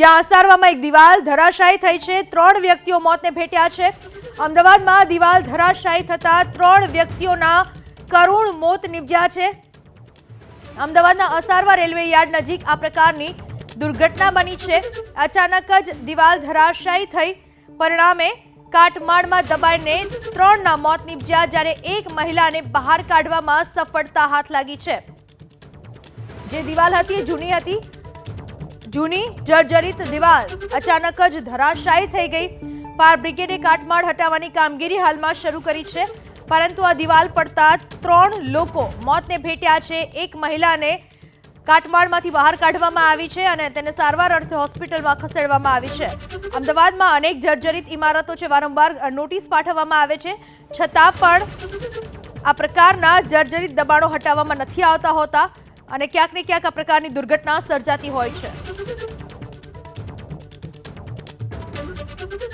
જ્યાં અસારવામાં એક દિવાલ ધરાશાયી થઈ છે. ત્રણ વ્યક્તિઓ મોતને ભેટ્યા છે. અમદાવાદમાં દિવાલ ધરાશાયી થતા ત્રણ વ્યક્તિઓના કરુણ મોત નિપજ્યા છે. અમદાવાદના અસારવા રેલવે યાર્ડ નજીક આ પ્રકારની દુર્ઘટના બની છે. અચાનક જ દિવાલ ધરાશાયી થઈ. પરિણામે કાટમાળમાં દબાઈને ત્રણના મોત નિપજ્યા, જ્યારે એક મહિલાને બહાર કાઢવામાં સફળતા હાથ લાગી છે. જે દિવાલ હતી જૂની હતી. જૂની જર્જરિત દિવાલ અચાનક જ ધરાશાયી થઈ ગઈ. ફાયર બ્રિગેડે કાટમાળ હટાવવાની કામગીરી હાલમાં શરૂ કરી છે. પરંતુ આ દિવાલ પડતા ત્રણ લોકો મોતને ભેટ્યા છે. એક મહિલાને કાટમાળમાંથી બહાર કાઢવામાં આવી છે અને તેને સારવાર અર્થે હોસ્પિટલમાં ખસેડવામાં આવી છે. અમદાવાદમાં અનેક જર્જરિત ઇમારતો છે. વારંવાર નોટિસ પાઠવવામાં આવે છે. છતાં પણ આ પ્રકારના જર્જરિત દબાણો હટાવવામાં નથી આવતા હોતા અને ક્યાંક ને ક્યાંક આ પ્રકારની દુર્ઘટના સર્જાતી હોય છે. Thank you.